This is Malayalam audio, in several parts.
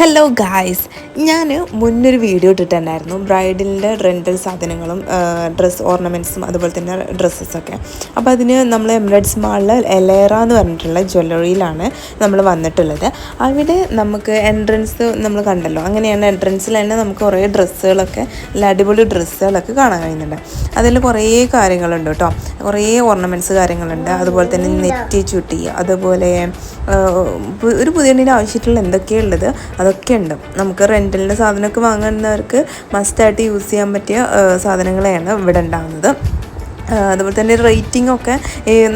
ഹലോ ഗായ്സ് ഞാൻ മുന്നൊരു വീഡിയോ ഇട്ടിട്ടുണ്ടായിരുന്നു. ബ്രൈഡിന്റെ റെന്റൽ സാധനങ്ങളും ഡ്രസ്സ് ഓർണമെന്റ്സും അതുപോലെ തന്നെ ഡ്രസ്സസൊക്കെ അപ്പോൾ അതിന് നമ്മൾ എമിറേറ്റ്സ് മാളിൽ എലേറ എന്ന് പറഞ്ഞിട്ടുള്ള ജ്വല്ലറിയിലാണ് നമ്മൾ വന്നിട്ടുള്ളത്. അവിടെ നമുക്ക് എൻട്രൻസ് നമ്മൾ കണ്ടല്ലോ. അങ്ങനെയാണ് എൻട്രൻസിൽ തന്നെ നമുക്ക് കുറേ ഡ്രസ്സുകളൊക്കെ നല്ല അടിപൊളി ഡ്രസ്സുകളൊക്കെ കാണാൻ കഴിയുന്നുണ്ട്. അതിൽ കുറേ കാര്യങ്ങളുണ്ട് കേട്ടോ. കുറേ ഓർണമെന്റ്സ് കാര്യങ്ങളുണ്ട്. അതുപോലെ തന്നെ നെറ്റി ചുട്ടി അതുപോലെ ഒരു പുതിയ ആവശ്യമായിട്ടുള്ള എന്തൊക്കെയുള്ളത് അതൊക്കെ ഉണ്ട് നമുക്ക് റെന്റലിന്റെ സാധനമൊക്കെ വാങ്ങുന്നവർക്ക് മസ്റ്റായിട്ട് യൂസ് ചെയ്യാൻ പറ്റിയ സാധനങ്ങളെയാണ് ഇവിടെ ഉണ്ടാകുന്നത് അതുപോലെ തന്നെ റേറ്റിംഗ് ഒക്കെ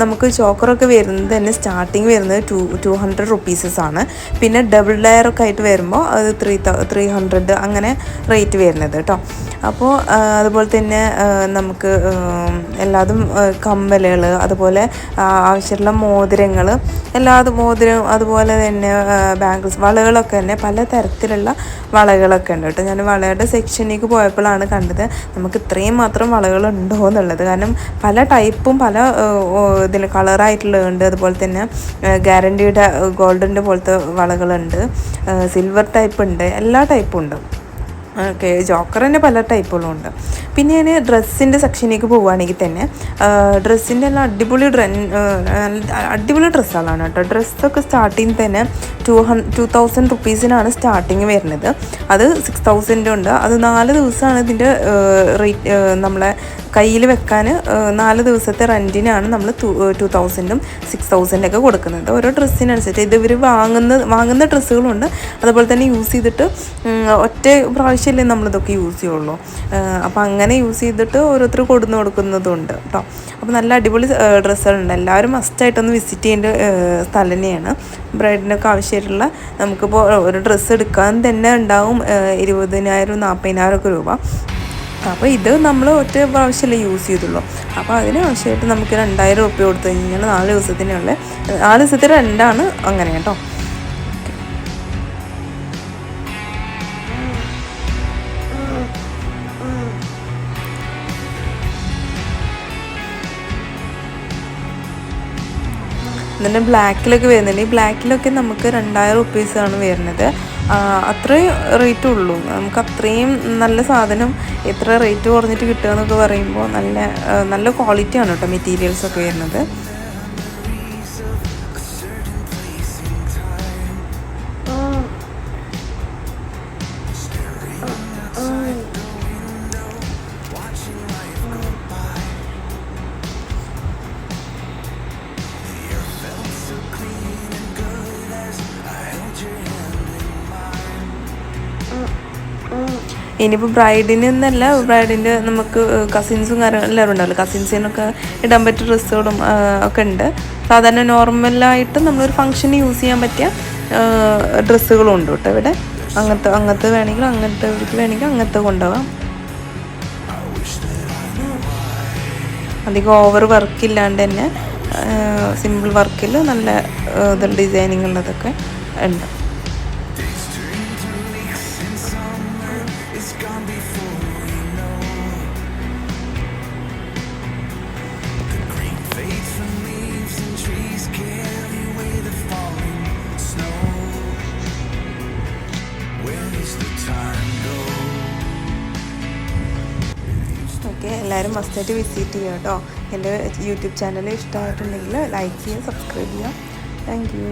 നമുക്ക് ചോക്കറൊക്കെ വരുന്നത് തന്നെ സ്റ്റാർട്ടിങ് വരുന്നത് ടു ടു ഹൺഡ്രഡ് റുപ്പീസസ് ആണ്. പിന്നെ ഡബിൾ ലെയർ ആയിട്ട് വരുമ്പോൾ അത് ത്രീ ത്രീ ഹൺഡ്രഡ് അങ്ങനെ റേറ്റ് വരുന്നത് കേട്ടോ അപ്പോൾ അതുപോലെ തന്നെ നമുക്ക് എല്ലാതും കമ്മലുകൾ അതുപോലെ ആവശ്യമുള്ള മോതിരങ്ങൾ എല്ലാതും മോതിരം അതുപോലെ തന്നെ ബാങ്കിൾസ് വളകളൊക്കെ തന്നെ പല തരത്തിലുള്ള വളകളൊക്കെ ഉണ്ട് കേട്ടോ ഞാൻ വളയുടെ സെക്ഷനിലേക്ക് പോയപ്പോഴാണ് കണ്ടത്. നമുക്ക് ഇത്രയും മാത്രം വളകളുണ്ടോ എന്നുള്ളത്. കാരണം പല ടൈപ്പും പല ഇതിൽ കളറായിട്ടുള്ളതുണ്ട്. അതുപോലെ തന്നെ ഗ്യാരണ്ടീഡ് ഗോൾഡിന്റെ പോലത്തെ വളകളുണ്ട്. സിൽവർ ടൈപ്പ് ഉണ്ട് എല്ലാ ടൈപ്പും ഉണ്ട്. ഓക്കെ തന്നെ പല ടൈപ്പുകളും ഉണ്ട്. പിന്നെ ഞാൻ ഡ്രസ്സിന്റെ സെക്ഷനിലേക്ക് പോവുകയാണെങ്കിൽ തന്നെ ഡ്രസ്സിന്റെ എല്ലാം അടിപൊളി ഡ്ര അടിപൊളി ഡ്രസ്സുകളാണ് കേട്ടോ. ഡ്രസ്സൊക്കെ സ്റ്റാർട്ടിങ് തന്നെ ടു ഹൺ ടു തൗസൻഡ് റുപ്പീസിനാണ് സ്റ്റാർട്ടിങ് വരുന്നത്. അത് സിക്സ് തൗസൻഡ് ഉണ്ട്. അത് നാല് ദിവസമാണ് ഇതിന്റെ റേറ്റ് നമ്മളെ കയ്യിൽ വെക്കാൻ നാല് ദിവസത്തെ റെന്റിനാണ് നമ്മൾ ടു തൗസൻഡും സിക്സ് തൗസൻഡൊക്കെ കൊടുക്കുന്നത്. ഓരോ ഡ്രസ്സിനനുസരിച്ച് ഇത് ഇവർ വാങ്ങുന്ന വാങ്ങുന്ന ഡ്രസ്സുകളുണ്ട്. അതുപോലെ തന്നെ യൂസ് ചെയ്തിട്ട് ഒറ്റ പ്രാവശ്യമല്ലേ നമ്മളിതൊക്കെ യൂസ് ചെയ്യുള്ളൂ. അപ്പോൾ അങ്ങനെ യൂസ് ചെയ്തിട്ട് ഓരോരുത്തർ കൊടുന്നു കൊടുക്കുന്നതുണ്ട് കേട്ടോ അപ്പോൾ നല്ല അടിപൊളി ഡ്രസ്സുകളുണ്ട്. എല്ലാവരും മസ്റ്റായിട്ടൊന്ന് വിസിറ്റ് ചെയ്യേണ്ട സ്ഥലം തന്നെയാണ് ബ്രൈഡിനൊക്കെ ആവശ്യമായിട്ടുള്ള നമുക്കിപ്പോൾ ഒരു ഡ്രസ്സ് എടുക്കാൻ തന്നെ ഉണ്ടാവും ഇരുപതിനായിരം നാൽപ്പതിനായിരം ഒക്കെ രൂപ. അപ്പോൾ ഇത് നമ്മൾ ഒറ്റ പ്രാവശ്യമല്ലേ യൂസ് ചെയ്തുള്ളൂ. അപ്പോൾ അതിന് ആവശ്യമായിട്ട് നമുക്ക് രണ്ടായിരം റുപ്യ കൊടുത്തു കഴിഞ്ഞാൽ നാല് ദിവസത്തിനുള്ള നാല് ദിവസത്തെ രണ്ടാണ് അങ്ങനെ കേട്ടോ. എന്നിട്ട് ബ്ലാക്കിലൊക്കെ വരുന്നുണ്ട്. ഈ ബ്ലാക്കിലൊക്കെ നമുക്ക് രണ്ടായിരം റുപ്പീസാണ് വരുന്നത്. അത്രയും റേറ്റ് ഉള്ളൂ. നമുക്ക് അത്രയും നല്ല സാധനം എത്ര റേറ്റ് കുറഞ്ഞിട്ട് കിട്ടുക എന്നൊക്കെ പറയുമ്പോൾ നല്ല നല്ല ക്വാളിറ്റിയാണ് കേട്ടോ മെറ്റീരിയൽസ് ഒക്കെ വരുന്നത്. ഇനിയിപ്പോൾ ബ്രൈഡിന് എന്നല്ല ബ്രൈഡിന്റെ നമുക്ക് കസിൻസും കാര്യങ്ങളും എല്ലാവരും ഉണ്ടാവില്ല? കസിൻസിനൊക്കെ ഇടാൻ പറ്റിയ ഡ്രസ്സുകളും ഒക്കെ ഉണ്ട്. സാധാരണ നോർമലായിട്ട് നമ്മളൊരു ഫംഗ്ഷന് യൂസ് ചെയ്യാൻ പറ്റിയ ഡ്രസ്സുകളും ഉണ്ട് കേട്ടോ ഇവിടെ. അങ്ങനത്തെ അങ്ങനത്തെ വേണമെങ്കിൽ അങ്ങനത്തെ വേണമെങ്കിൽ അങ്ങനത്തെ കൊണ്ടുപോകാം. അധികം ഓവർ വർക്ക് ഇല്ലാണ്ട് തന്നെ സിമ്പിൾ വർക്കിൽ നല്ല ഡിസൈനിങ് ഉള്ളതൊക്കെ ഉണ്ട്. ഓക്കെ എല്ലാവരും മസ്റ്റായിട്ട് വിസിറ്റ് ചെയ്യുക കേട്ടോ. എന്റെ യൂട്യൂബ് ചാനൽ ഇഷ്ടമായിട്ടുണ്ടെങ്കിൽ ലൈക്ക് ചെയ്യുക സബ്സ്ക്രൈബ് ചെയ്യുക. താങ്ക് യു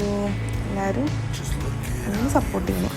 എല്ലാവരും സപ്പോർട്ട് ചെയ്യണം.